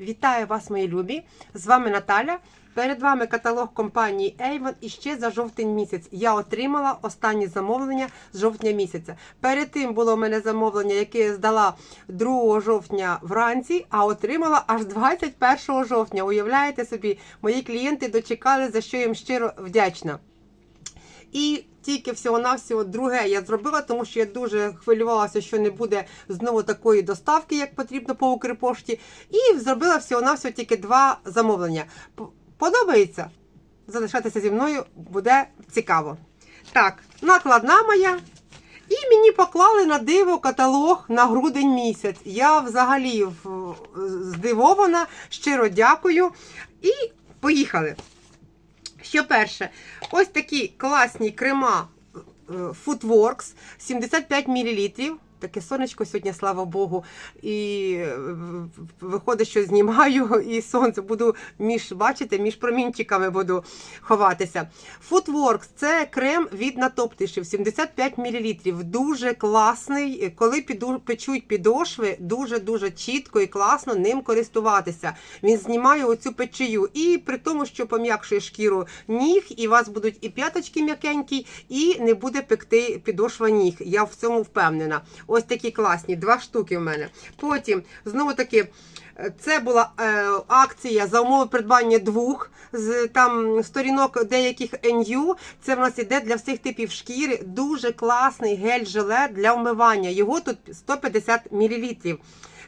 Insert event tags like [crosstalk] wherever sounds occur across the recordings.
Вітаю вас, мої любі! З вами Наталя. Перед вами каталог компанії Avon і ще за жовтень місяць. Я отримала останні замовлення з жовтня місяця. Перед тим було у мене замовлення, яке я здала 2 жовтня вранці, а отримала аж 21 жовтня. Уявляєте собі, мої клієнти дочекали, за що їм щиро вдячна. І тільки всього-навсього друге я зробила, тому що я дуже хвилювалася, що не буде знову такої доставки, як потрібно по Укрпошті. І зробила всього-навсього тільки два замовлення. Подобається? Залишатися зі мною буде цікаво. Так, накладна моя. І мені поклали на диво каталог на грудень місяць. Я взагалі здивована, щиро дякую. І поїхали. Що перше, ось такі класні крема Footworks 75 мл. Таке сонечко сьогодні, слава Богу. І е, виходить, що знімаю, і сонце буду між, бачите, між промінчиками буду ховатися. Footworks це крем від натоптишів 75 мл. Дуже класний. Коли печуть підошви, дуже-дуже чітко і класно ним користуватися. Він знімає оцю печію. І при тому, що пом'якшує шкіру ніг, і у вас будуть і п'яточки м'якенькі, і не буде пекти підошва ніг. Я в цьому впевнена. Ось такі класні, два штуки в мене. Потім, знову таки, це була е, акція за умови придбання двох з там сторінок деяких NU. Це в нас іде для всіх типів шкіри. Дуже класний гель-желе для вмивання. Його тут 150 мл.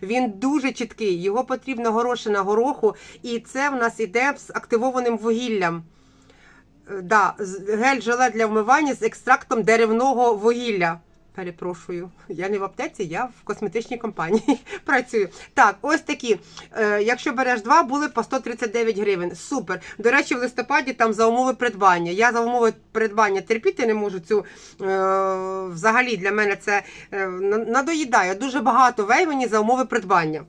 Він дуже чіткий, його потрібно горошина гороху, і це в нас іде з активованим вугіллям. Е, Да, гель-желе для вмивання з екстрактом деревного вугілля. Перепрошую, я не в аптеці, я в косметичній компанії [laughs] працюю. Так, ось такі. Е, якщо береш два, були по 139 гривень. Супер. До речі, в листопаді там за умови придбання. Я за умови придбання терпіти не можу цю. Е, взагалі для мене це е, на- надоїдає. Дуже багато вейвені за умови придбання.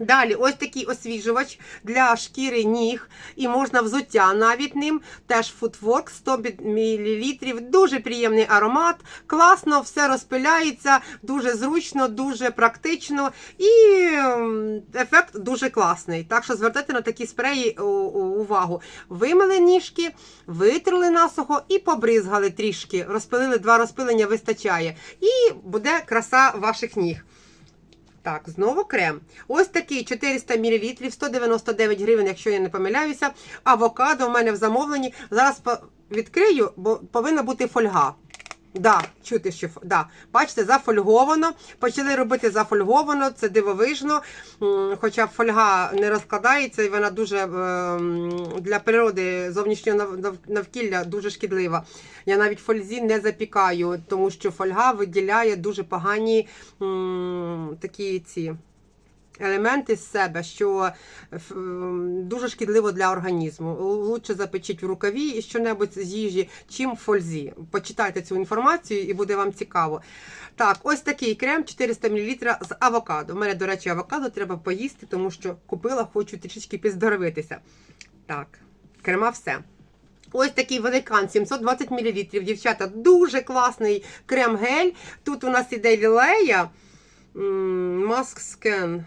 Далі, ось такий освіжувач для шкіри ніг, і можна взуття навіть ним. Теж Footwork 100 мл. Дуже приємний аромат. Класно, все розпиляється, дуже зручно, дуже практично і ем, ефект дуже класний. Так що звертайте на такі спреї увагу. Вимили ніжки, витерли насухо і побризгали трішки. Розпилили два розпилення, вистачає. І буде краса ваших ніг. Так, знову крем. Ось такий 400 мл, 199 гривень, якщо я не помиляюся. Авокадо в мене в замовленні. Зараз відкрию, бо повинна бути фольга. Да, чути, що да. Бачите, зафольговано. Почали робити зафольговано, це дивовижно. Хоча фольга не розкладається, і вона дуже е, для природи зовнішнього нав- нав- навкілля дуже шкідлива. Я навіть фользі не запікаю, тому що фольга виділяє дуже погані такі ці. Елементи з себе, що дуже шкідливо для організму. Лучше запечіть в рукаві і що-небудь з їжі, чим в фользі. Почитайте цю інформацію і буде вам цікаво. Так, ось такий крем 400 мл з авокадо. У мене, до речі, авокадо треба поїсти, тому що купила, хочу трішечки підздоровитися. Так, крема все. Ось такий великан 720 мл. Дівчата, дуже класний крем-гель. Тут у нас іде лілея. Маск скен.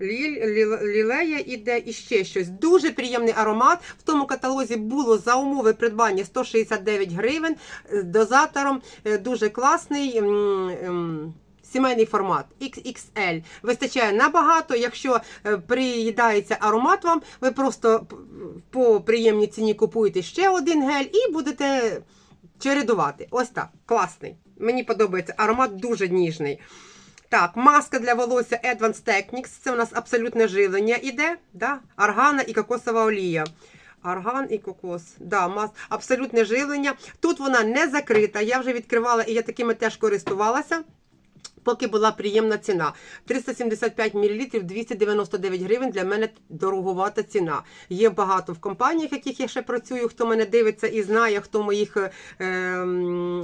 Лілея іде і ще щось. Дуже приємний аромат. В тому каталозі було за умови придбання 169 гривень з дозатором. Е, Дуже класний. м, м, Сімейний формат XXL. Вистачає набагато. Якщо е, приїдається аромат вам, ви просто по приємній ціні купуєте ще один гель і будете чередувати. Ось так. Класний. Мені подобається. Аромат дуже ніжний. Так, маска для волосся Advanced Techniques. Це у нас абсолютне живлення іде. Да? Аргана і кокосова олія. Арган і кокос. Да, мас... Абсолютне живлення. Тут вона не закрита. Я вже відкривала і я такими теж користувалася. Поки була приємна ціна. 375 мл 299 гривень для мене дороговата ціна. Є багато в компаніях, яких я ще працюю. Хто мене дивиться і знає, хто в моїх е,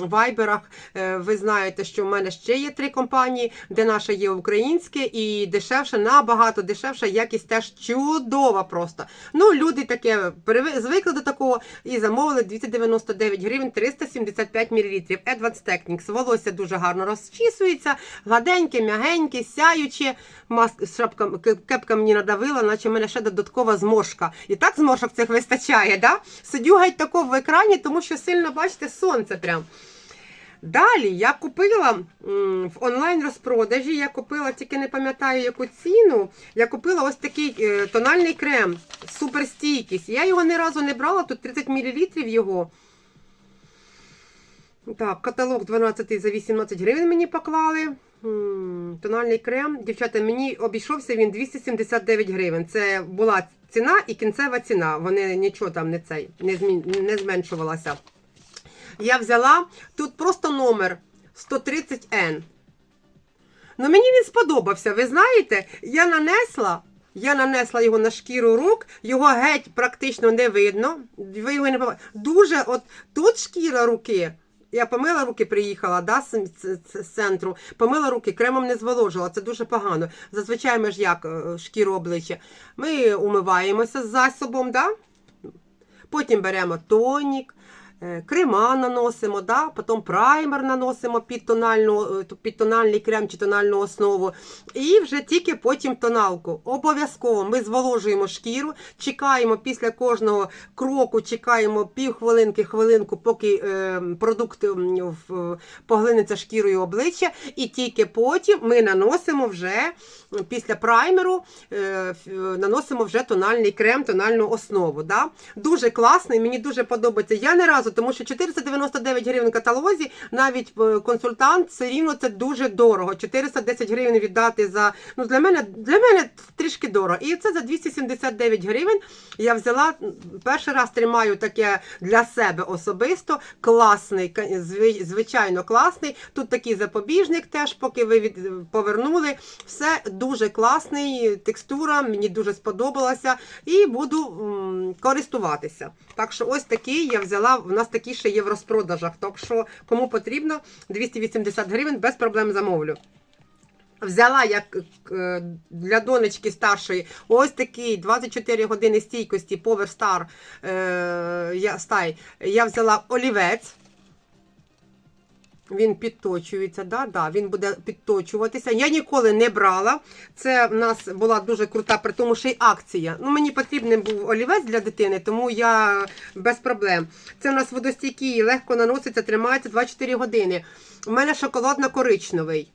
вайберах. Е, ви знаєте, що в мене ще є три компанії, де наша є українське і дешевше, набагато дешевше, якість теж чудова просто. Ну, люди таке звикли до такого і замовили 299 гривень 375 мл. Advanced Techniques. Волосся дуже гарно розчісується. Гладеньке, м'ягеньке, сяюче. Маск, кепка мені надавила, наче в мене ще додаткова зморшка. І так зморшок цих вистачає, да? Сидю геть тако в екрані, тому що сильно, бачите, сонце прям. Далі я купила в онлайн розпродажі, я купила, тільки не пам'ятаю яку ціну. Я купила ось такий е, тональний крем, суперстійкість. Я його ні разу не брала, тут 30 мл його. Так, каталог 12 за 18 гривень мені поклали. Тональний крем. Дівчата, мені обійшовся він 279 гривень. Це була ціна і кінцева ціна. Вони нічого там не цей не, змін, не зменшувалася. Я взяла тут просто номер 130N. Ну, мені він сподобався. Ви знаєте, я нанесла. Я нанесла його на шкіру рук, його геть практично не видно. Ви його не. Дуже от тут шкіра руки. Я помила руки, приїхала да, з, центру, помила руки, кремом не зволожила, це дуже погано. Зазвичай ми ж як е, шкіру обличчя. Ми умиваємося з засобом, да? потім беремо тонік, крема наносимо, да? потім праймер наносимо під, тональну, е, під тональний крем чи тональну основу. І вже тільки потім тоналку. Обов'язково ми зволожуємо шкіру, чекаємо після кожного кроку, чекаємо півхвилинки, хвилинку, поки е, продукт поглинеться шкірою обличчя, і тільки потім ми наносимо вже після праймеру, е, е, наносимо вже тональний крем, тональну основу. Да? Дуже класний, мені дуже подобається. Я не разу, тому що 499 гривень в каталозі, навіть е, консультант, все рівно це дуже дорого. 410 гривень віддати за. Ну, для мене, для мене трішки дорого. І це за 279 гривень. Я взяла перший раз тримаю таке для себе особисто. Класний, звичайно, класний. Тут такий запобіжник теж, поки ви від, повернули. Все дуже класний, текстура, мені дуже сподобалася і буду користуватися. Так що ось такий я взяла. У нас такі ще є в розпродажах. Так що кому потрібно 280 гривень без проблем замовлю. Взяла е, для донечки старшої ось такий 24 години стійкості Power Star е, я, стай. Я взяла олівець. Він підточується, да, да, він буде підточуватися. Я ніколи не брала. Це в нас була дуже крута, при тому ще й акція. Ну, мені потрібен був олівець для дитини, тому я без проблем. Це в нас водостійкий, легко наноситься, тримається 24 години. У мене шоколадно-коричневий.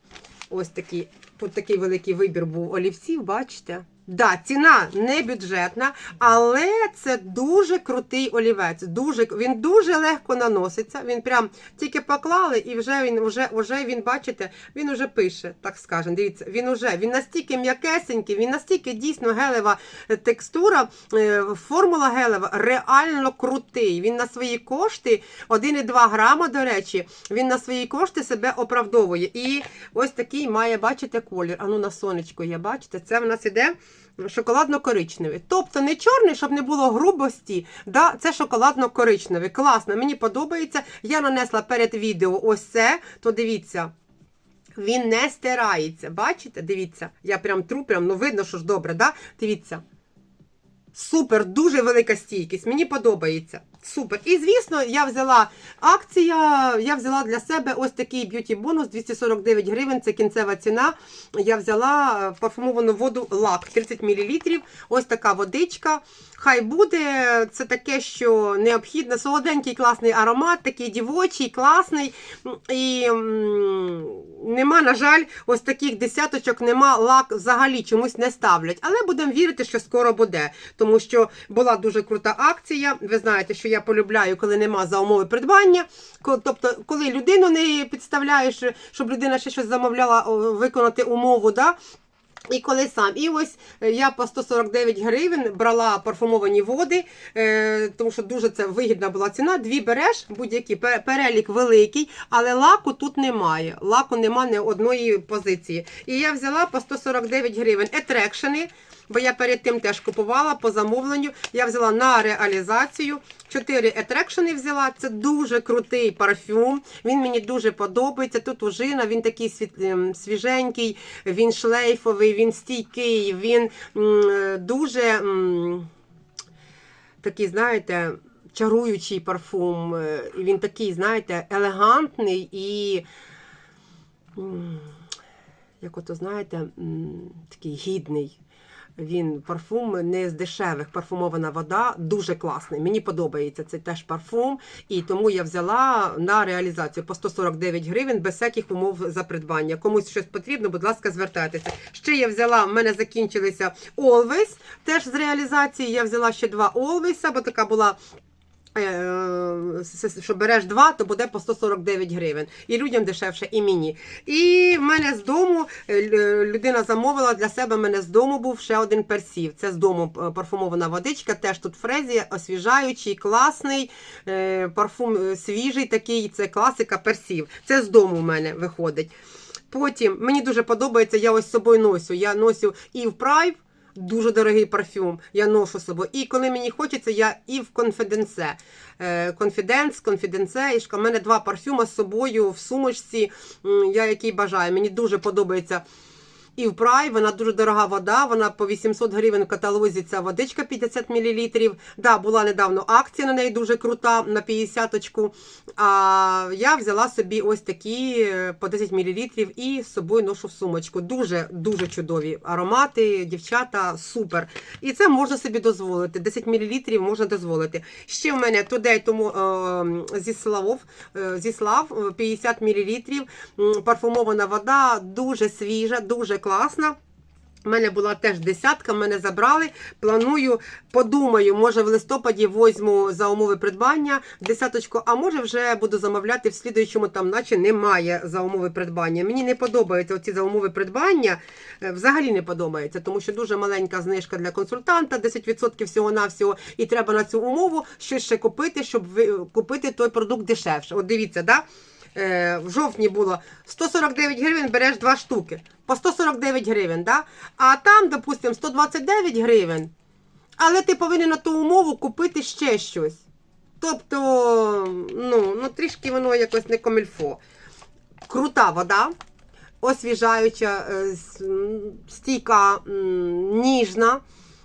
Ось такий. Тут такий великий вибір був олівців, бачите? Да, ціна не бюджетна, але це дуже крутий олівець. Дуже, він дуже легко наноситься. Він прям тільки поклали, і вже він вже, вже він, бачите, він уже пише, так скажемо. Дивіться, він уже він настільки м'якесенький, він настільки дійсно гелева е, текстура, е, формула гелева реально крутий. Він на свої кошти 1,2 грама, до речі, він на свої кошти себе оправдовує. І ось такий має, бачите, колір. Ану на сонечко є, бачите, це в нас іде шоколадно-коричневий. Тобто не чорний, щоб не було грубості. Да, це шоколадно-коричневий. Класно, мені подобається. Я нанесла перед відео ось це, то дивіться. Він не стирається. Бачите? Дивіться, я прям тру, прям, ну видно, що ж добре, да? Дивіться. Супер, дуже велика стійкість. Мені подобається. Супер. І звісно, я взяла акція. Я взяла для себе ось такий б'юті бонус 249 гривень. Це кінцева ціна. Я взяла е, парфумовану воду лак 30 мл. Ось така водичка. Хай буде. Це таке, що необхідно. Солоденький класний аромат, такий дівочий, класний. І нема, на жаль, ось таких десяточок, нема лак взагалі чомусь не ставлять. Але будемо вірити, що скоро буде. Тому що була дуже крута акція. Ви знаєте, що я полюбляю, коли нема за умови придбання. Ко- Тобто, коли людину не підставляєш, щоб людина ще щось замовляла виконати умову. Да? І коли сам. І ось е, я по 149 гривень брала парфумовані води, е, тому що дуже це вигідна була ціна. Дві береш, будь-які перелік великий, але лаку тут немає. Лаку немає ні одної позиції. І я взяла по 149 гривень етрекшени. Бо я перед тим теж купувала по замовленню. Я взяла на реалізацію. Чотири етрекшени взяла. Це дуже крутий парфюм. Він мені дуже подобається. Тут ужина, він такий ем, свіженький, він шлейфовий, він стійкий, він дуже такий, знаєте, чаруючий парфум. Е, Він такий, знаєте, елегантний і. як ото знаєте, такий гідний. Він парфум не з дешевих, парфумована вода, дуже класний. Мені подобається цей теж парфум, і тому я взяла на реалізацію по 149 гривень без всяких умов за придбання. Комусь щось потрібно, будь ласка, звертайтеся. Ще я взяла, в мене закінчилися Always, теж з реалізації. Я взяла ще два Always, бо така була. Е, с- Що береш два, то буде по 149 гривень. І людям дешевше, і мені. І в мене з дому е, людина замовила для себе. в мене з дому був ще один персів. Це з дому е, парфумована водичка. Теж тут фрезі, освіжаючий, класний. е, Парфум е, свіжий такий. Це класика персів. Це з дому в мене виходить. Потім мені дуже подобається, я ось з собою носю. Я носю і в Prime, дуже дорогий парфюм. Я ношу собою. І коли мені хочеться, я і в конфіденсе. Конфіденс, конфіденсе. І в мене два парфюми з собою в сумочці. Я який бажаю. Мені дуже подобається. І в Прай, вона дуже дорога вода, вона по 800 гривень в каталозі ця водичка 50 мл. Да, була недавно акція на неї дуже крута на 50-очку. А я взяла собі ось такі е, по 10 мл і з собою ношу в сумочку. Дуже дуже чудові аромати, дівчата, супер. І це можна собі дозволити. 10 мл можна дозволити. Ще в мене Today тому е, зі Славов, е, зі Слав е, 50 мл. Парфумована вода, дуже свіжа, дуже класна. У мене була теж десятка, мене забрали. Планую, подумаю, може в листопаді возьму за умови придбання десяточку, а може вже буду замовляти в слідуючому, там, наче немає за умови придбання. Мені не подобаються оці за умови придбання. е, Взагалі не подобається, тому що дуже маленька знижка для консультанта, 10% всього-навсього, і треба на цю умову щось ще купити, щоб купити той продукт дешевше. От дивіться, да? Е, в жовтні було 149 гривень, береш два штуки. По 149 гривень, да? а там, допустимо, 129 гривень. Але ти повинен на ту умову купити ще щось. Тобто, ну, ну трішки воно якось не комільфо. Крута вода, освіжаюча, е, стійка, ніжна.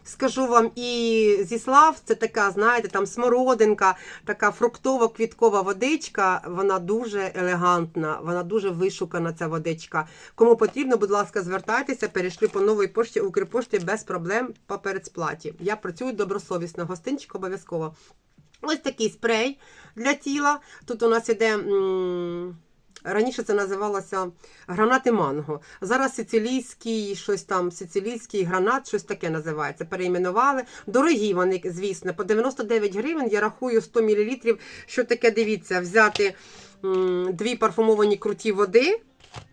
Скажу вам, і зі слав це така, знаєте, там смородинка, така фруктово-квіткова водичка. Вона дуже елегантна, вона дуже вишукана, ця водичка. Кому потрібно, будь ласка, звертайтеся, перейшли по новій пошті Укрпошті без проблем по передсплаті. Я працюю добросовісно, гостинчик обов'язково. Ось такий спрей для тіла. Тут у нас іде. м, Раніше це називалося гранати манго. Зараз сицилійський, щось там, сицилійський гранат, щось таке називається. Перейменували. Дорогі вони, звісно, по 99 гривень. Я рахую 100 мл. Що таке, дивіться, взяти м, дві парфумовані круті води,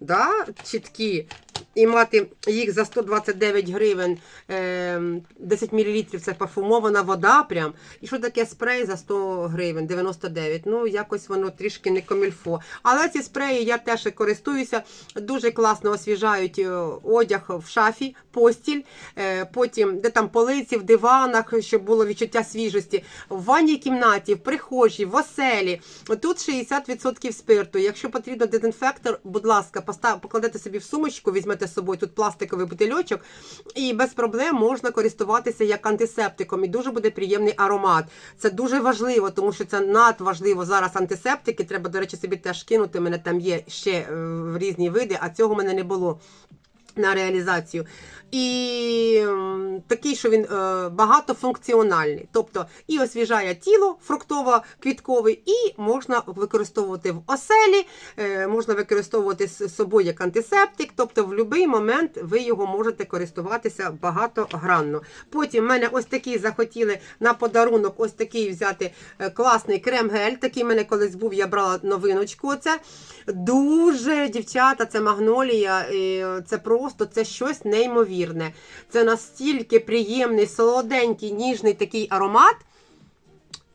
да, чіткі, і мати їх за 129 гривень, е, 10 мл це парфумована вода. Прям. І що таке спрей за 100 гривень, 99. Ну, якось воно трішки не комільфо. Але ці спреї я теж користуюся. Дуже класно освіжають е, одяг в шафі, постіль. Е, Потім, де там полиці, в диванах, щоб було відчуття свіжості. В ванній кімнаті, в прихожій, в оселі. Тут 60% спирту. Якщо потрібно дезінфектор, будь ласка, покладете собі в сумочку, візьмете з собою тут пластиковий бутильочок, і без проблем можна користуватися як антисептиком. І дуже буде приємний аромат. Це дуже важливо, тому що це надважливо зараз антисептики. Треба, до речі, собі теж кинути. У мене там є ще е, в різні види, а цього в мене не було. На реалізацію. І такий, що він е, багатофункціональний. Тобто і освіжає тіло фруктово-квіткове, і можна використовувати в оселі, е, можна використовувати з собою як антисептик. Тобто в будь-який момент ви його можете користуватися багатогранно. Потім в мене ось такий захотіли на подарунок ось такий взяти е, класний крем-гель. Такий в мене колись був, я брала новиночку. Оце. Дуже, дівчата, це магнолія. Це просто це щось неймовірне. Це настільки приємний, солоденький, ніжний такий аромат.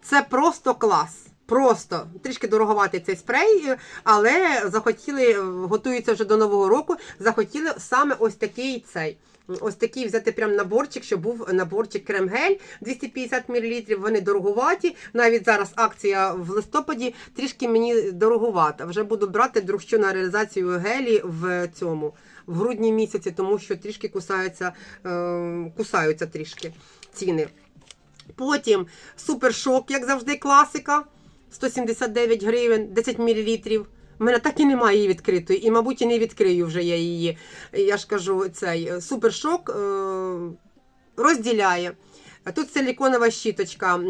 Це просто клас. Просто трішки дороговатий цей спрей, але захотіли, готуються вже до нового року. Захотіли саме ось такий цей. Ось такий взяти прям наборчик, щоб був наборчик крем-гель 250 мл. Вони дороговаті. Навіть зараз акція в листопаді трішки мені дороговата. Вже буду брати друг на реалізацію гелі в цьому в грудні місяці, тому що трішки кусаються, е, кусаються трішки ціни. Потім супершок, як завжди, класика. 179 гривень, 10 мл. У мене так і немає її відкритої, і, мабуть, і не відкрию вже я її. Я ж кажу, цей е, супершок е, розділяє. Тут силіконова щіточка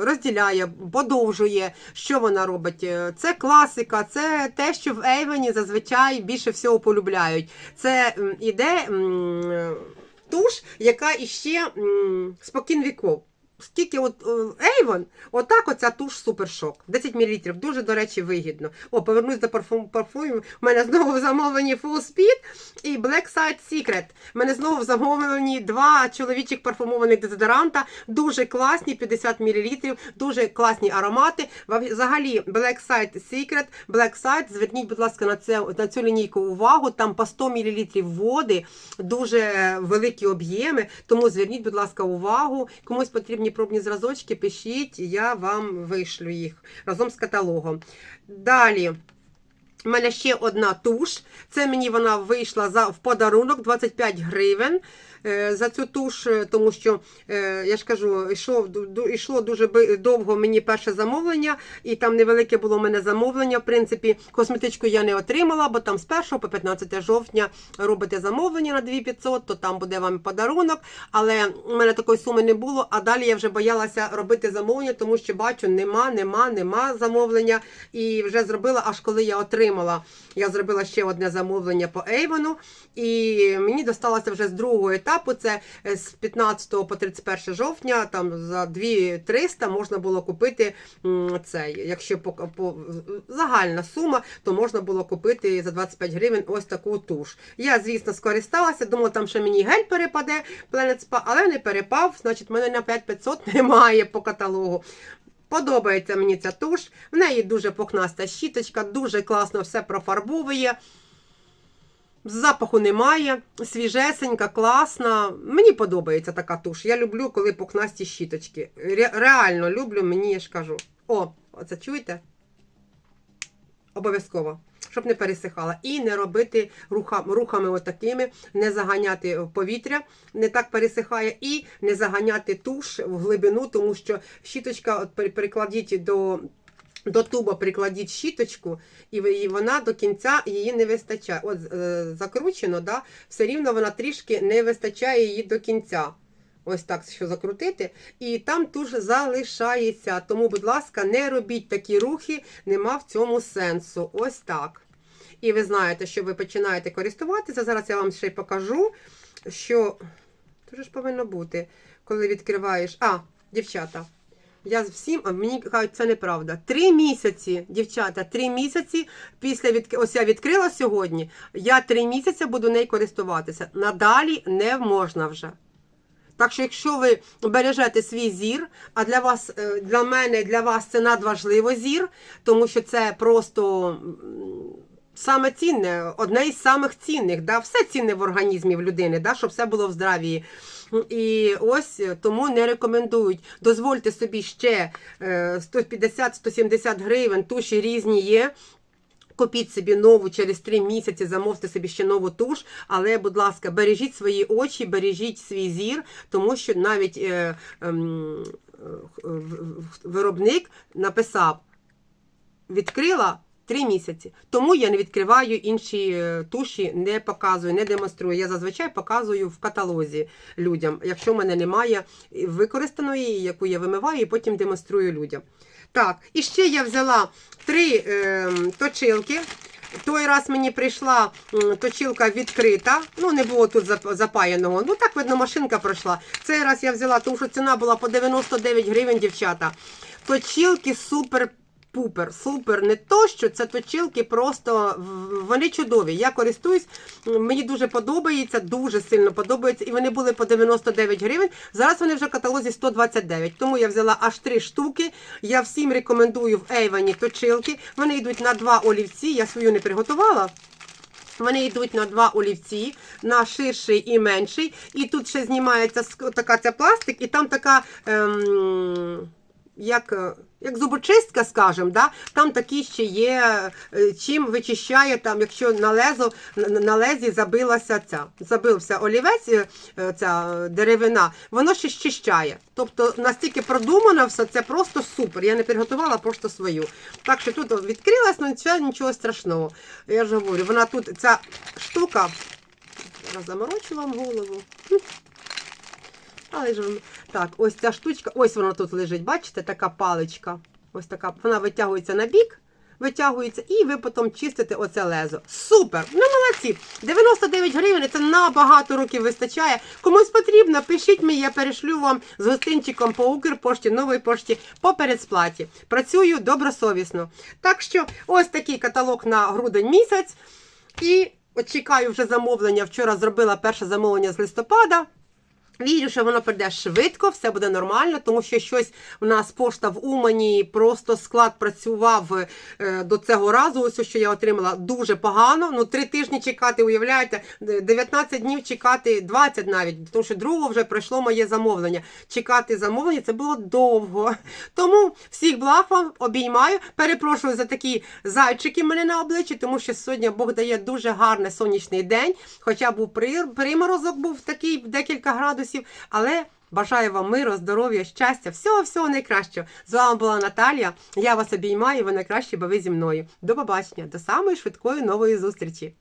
розділяє, подовжує. Що вона робить? Е, Це класика, це те, що в Ейвені зазвичай більше всього полюбляють. Це іде туш, яка іще спокін віков. Скільки от Ейвон, отак оця туш супершок. 10 мл. Дуже, до речі, вигідно. О, повернусь до парфум, парфумів. У мене знову в замовленні Full Speed і Black Side Secret. У мене знову в замовленні два чоловічих парфумованих дезодоранта. Дуже класні, 50 мл, дуже класні аромати. Взагалі, Black Side Secret, Black Side, зверніть, будь ласка, на, це, на цю лінійку увагу. Там по 100 мл води, дуже великі об'єми. Тому зверніть, будь ласка, увагу. Комусь потрібні пробні зразочки, пишіть, я вам вишлю їх разом з каталогом. Далі. У мене ще одна туш. Це мені вона вийшла за в подарунок 25 гривень е, за цю туш, е, тому що е, я ж кажу, йшло, йшло дуже довго мені перше замовлення, і там невелике було в мене замовлення. В принципі, косметичку я не отримала, бо там з 1 по 15 жовтня робите замовлення на 2500, то там буде вам подарунок. Але у мене такої суми не було. А далі я вже боялася робити замовлення, тому що бачу, нема, нема, нема замовлення. І вже зробила, аж коли я отримала. Я зробила ще одне замовлення по Ейвону, і мені досталося вже з другого етапу. Це е, з 15 по 31 жовтня. Там за 2300 можна було купити цей. Якщо по, по загальна сума, то можна було купити за 25 гривень ось таку туш. Я, звісно, скористалася, думала, там ще мені гель перепаде Planet Spa, але не перепав. Значить, в мене на 5500 [laughs] немає по каталогу. Подобається мені ця туш. В неї дуже пухнаста щіточка, дуже класно все профарбовує. Запаху немає, свіжесенька, класна. Мені подобається така туш. Я люблю, коли пухнасті щіточки. Ре- реально люблю, мені я ж кажу. О, оце чуєте? Обов'язково, щоб не пересихала. І не робити руха, рухами отакими, не заганяти повітря, не так пересихає, і не заганяти туш в глибину, тому що щіточка, от пере- перекладіть до. До туба прикладіть щіточку, і вона до кінця її не вистачає. От е, закручено, да, все рівно вона трішки не вистачає її до кінця. Ось так, що закрутити, і там туш залишається. Тому, будь ласка, не робіть такі рухи, нема в цьому сенсу. Ось так. І ви знаєте, що ви починаєте користуватися. Зараз я вам ще й покажу, що дуже ж повинно бути, коли відкриваєш. А, дівчата. Я всім, а мені кажуть, це неправда. Три місяці, дівчата, три місяці після від... ось я відкрила сьогодні. Я три місяці буду нею користуватися. Надалі не можна вже. Так що, якщо ви бережете свій зір, а для вас, е, для мене, для вас це надважливо зір, тому що це просто саме цінне, одне із самих цінних. Да? Все цінне в організмі в людини, да? щоб все було в здравії. І ось е, тому не рекомендують. Дозвольте собі ще е, 150-170 гривень, туші різні є. Купіть собі нову через три місяці, замовте собі ще нову туш, але, будь ласка, бережіть свої очі, бережіть свій зір, тому що навіть е, ем, е, в- виробник написав: відкрила три місяці. Тому я не відкриваю інші е, туші, не показую, не демонструю. Я зазвичай показую в каталозі людям, якщо в мене немає використаної, яку я вимиваю, і потім демонструю людям. Так, і ще я взяла три е, точилки. Той раз мені прийшла точилка відкрита, ну не було тут запаяного. Ну так видно, машинка пройшла. Цей раз я взяла, тому що ціна була по 99 гривень, дівчата. Точилки супер. Пупер, супер, не то, що це точилки просто вони чудові. Я користуюсь, мені дуже подобається, дуже сильно подобається. І вони були по 99 гривень. Зараз вони вже в каталозі 129. Тому я взяла аж три штуки. Я всім рекомендую в Ейвані точилки. Вони йдуть на два олівці. Я свою не приготувала. Вони йдуть на два олівці, на ширший і менший. І тут ще знімається така ця пластик, і там така. Ем... як, е, як зубочистка, скажімо, да? там такі ще є, е, чим вичищає, там, якщо на, лезо, на, лезі забилася ця, забився олівець, е, ця деревина, воно ще щищає. Тобто настільки продумано все, це просто супер. Я не підготувала просто свою. Так що тут відкрилась, ну нічого, нічого страшного. Я ж говорю, вона тут, ця штука, заморочу вам голову. Але ж так, ось ця штучка, ось вона тут лежить, бачите, така паличка. Ось така, вона витягується на бік, витягується, і ви потім чистите оце лезо. Супер! Ну молодці! 99 гривень це на багато років вистачає. Комусь потрібно, пишіть мені, я перешлю вам з гостинчиком по Укрпошті, новій пошті по передсплаті. Працюю добросовісно. Так що ось такий каталог на грудень місяць. І от чекаю вже замовлення. Вчора зробила перше замовлення з листопада. Вірю, що воно прийде швидко, все буде нормально, тому що щось в нас пошта в Умані, просто склад працював е, до цього разу. Ось що я отримала дуже погано. Ну, три тижні чекати, уявляєте, 19 днів чекати, 20 навіть, тому що другого вже пройшло моє замовлення. Чекати замовлення це було довго. Тому всіх благ вам обіймаю. Перепрошую за такі зайчики мене на обличчі, тому що сьогодні Бог дає дуже гарний сонячний день. Хоча був приморозок, був такий декілька градусів, але. Бажаю вам миру, здоров'я, щастя, всього всього найкращого. З вами була Наталія. Я вас обіймаю. Ви найкращі, бо ви зі мною. До побачення, до самої швидкої нової зустрічі.